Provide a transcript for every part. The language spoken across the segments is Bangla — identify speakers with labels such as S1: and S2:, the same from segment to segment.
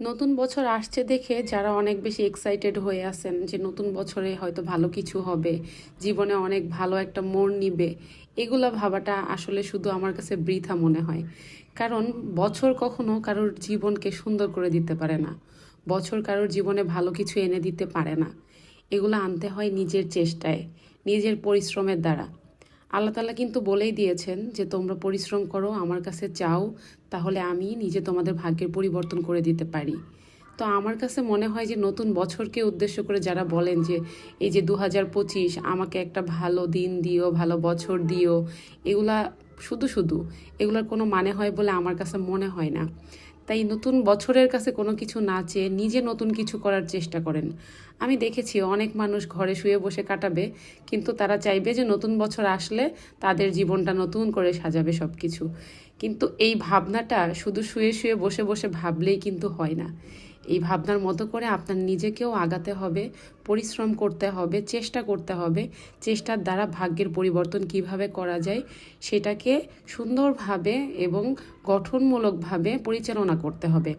S1: নতুন বছর আসছে দেখে যারা অনেক বেশি এক্সাইটেড হয়ে আছেন যে নতুন বছরে হয়তো ভালো কিছু হবে, জীবনে অনেক ভালো একটা মোড় নিবে, এগুলা ভাবাটা আসলে শুধু আমার কাছে বৃথা মনে হয়। কারণ বছর কখনো কারোর জীবনকে সুন্দর করে দিতে পারে না, বছর কারোর জীবনে ভালো কিছু এনে দিতে পারে না। এগুলো আনতে হয় নিজের চেষ্টায়, নিজের পরিশ্রমের দ্বারা। আল্লাহ তালা কিন্তু বলেই দিয়েছেন যে, তোমরা পরিশ্রম করো, আমার কাছে চাও, তাহলে আমি নিজে তোমাদের ভাগ্যের পরিবর্তন করে দিতে পারি। তো আমার কাছে মনে হয় যে, নতুন বছরকে উদ্দেশ্য করে যারা বলেন যে, এই যে দু পঁচিশ, আমাকে একটা ভালো দিন দিও, ভালো বছর দিও, এগুলা শুধু শুধু, এগুলার কোনো মানে হয় বলে আমার কাছে মনে হয় না। তাই নতুন বছরের কাছে কোনো কিছু না চেয়ে নিজে নতুন কিছু করার চেষ্টা করেন। আমি দেখেছি অনেক মানুষ ঘরে শুয়ে বসে কাটাবে, কিন্তু তারা চাইবে যে নতুন বছর আসলে তাদের জীবনটা নতুন করে সাজাবে সব কিছু কিন্তু এই ভাবনাটা শুধু শুয়ে শুয়ে বসে বসে ভাবলেই কিন্তু হয় না। এই ভাবনার মতো করে আপনার নিজেকেও আগাতে হবে, পরিশ্রম করতে হবে, চেষ্টা করতে হবে। চেষ্টার দ্বারা ভাগ্যের পরিবর্তন কীভাবে করা যায় সেটাকে সুন্দরভাবে এবং গঠনমূলকভাবে পরিচালনা করতে হবে।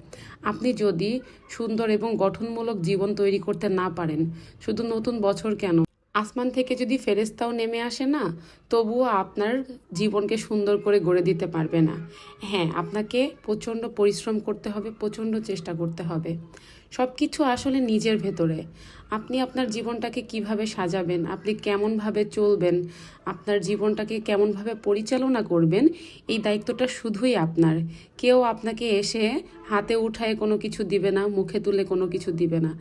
S1: আপনি যদি সুন্দর এবং গঠনমূলক জীবন তৈরি করতে না পারেন, শুধু নতুন বছর কেন? আসমান থেকে যদি ফেরেস্তাও নেমে আসে না, তবুও আপনার জীবনকে সুন্দর করে গড়ে দিতে পারবে না। হ্যাঁ আপনাকে প্রচণ্ড পরিশ্রম করতে হবে, প্রচণ্ড চেষ্টা করতে হবে। সব কিছু আসলে নিজের ভেতরে। আপনি আপনার জীবনটাকে কীভাবে সাজাবেন, আপনি কেমনভাবে চলবেন, আপনার জীবনটাকে কেমনভাবে পরিচালনা করবেন, এই দায়িত্বটা শুধুই আপনার। কেউ আপনাকে এসে হাতে উঠায় কোনো কিছু দিবে না, মুখে তুলে কোনো কিছু দিবে না।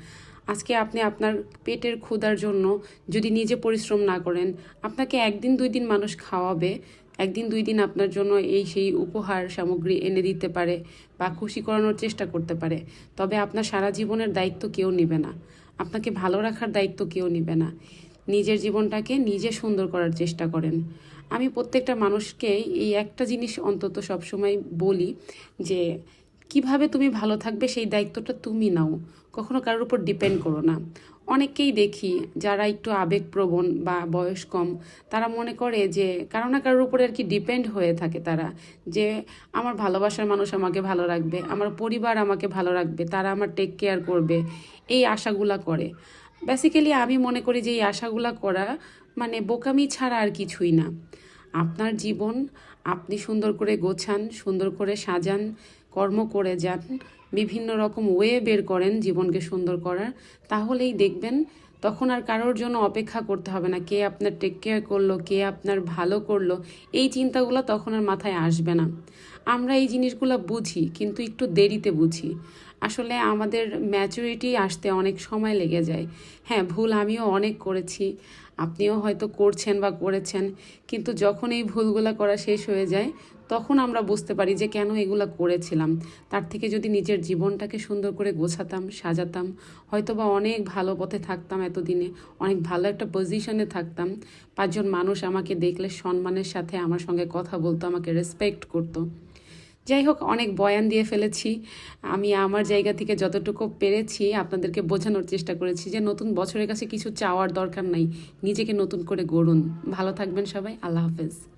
S1: আজকে আপনি আপনার পেটের ক্ষুধার জন্য যদি নিজে পরিশ্রম না করেন, আপনাকে একদিন দুই দিন মানুষ খাওয়াবে, একদিন দুই দিন আপনার জন্য এই সেই উপহার সামগ্রী এনে দিতে পারে বা খুশি করানোর চেষ্টা করতে পারে। তবে আপনার সারা জীবনের দায়িত্ব কেউ নেবে না। আপনাকে ভালো রাখার দায়িত্ব কেউ নেবে না। নিজের জীবনটাকে নিজে সুন্দর করার চেষ্টা করেন। আমি প্রত্যেকটা মানুষকে এই একটা জিনিস অন্তত সবসময় বলি যে কীভাবে তুমি ভালো থাকবে সেই দায়িত্বটা তুমি নাও। কখনো কারোর উপর ডিপেন্ড করো না। অনেককেই দেখি যারা একটু আবেগপ্রবণ বা বয়স কম, তারা মনে করে যে কারও না কারোর উপরে আর কি ডিপেন্ড হয়ে থাকে তারা। যে আমার ভালোবাসার মানুষ আমাকে ভালো রাখবে, আমার পরিবার আমাকে ভালো রাখবে, তারা আমার টেক কেয়ার করবে, এই আশাগুলা করে। বেসিক্যালি আমি মনে করি যে এই আশাগুলা করা মানে বোকামি ছাড়া আর কিছুই না। আপনার জীবন আপনি সুন্দর করে গোছান, সুন্দর করে সাজান কর্ম করে যান, বিভিন্ন রকম ওয়ে বের করেন জীবনকে সুন্দর করার, তাহলেই দেখবেন তখন আর কারোর জন্য অপেক্ষা করতে হবে না, কে আপনার টেক কেয়ার করল, কে আপনার ভালো করল, এই চিন্তাগুলো তখন আর মাথায় আসবে না। আমরা এই জিনিসগুলো বুঝি, কিন্তু একটু দেরিতে বুঝি। আসলে আমাদের ম্যাচুরিটি আসতে অনেক সময় লেগে যায়। হ্যাঁ ভুল আমিও অনেক করেছি। আপনিও হয়তো করছেন বা করেছেন, কিন্তু যখন এই ভুলগুলো করা শেষ হয়ে যায়, তখন আমরা বুঝতে পারি যে কেন এগুলো করেছিলাম। তার থেকে যদি নিজের জীবনটাকে সুন্দর করে গোছাতাম, সাজাতাম হয়তো বা অনেক ভালো পথে থাকতাম এতদিনে, অনেক ভালো একটা পজিশনে থাকতাম, পাঁচজন মানুষ আমাকে দেখলে সম্মানের সাথে আমার সঙ্গে কথা বলতো, আমাকে রেসপেক্ট করতো। যাই হোক, অনেক বয়ান দিয়ে ফেলেছি। আমি আমার জায়গা থেকে যতটুকু পেরেছি, আপনাদেরকে বোঝানোর চেষ্টা করেছি যে নতুন বছরের কাছে কিছু চাওয়ার দরকার নাই। নিজেকে নতুন করে গড়ুন। ভালো থাকবেন সবাই। আল্লাহ হাফেজ।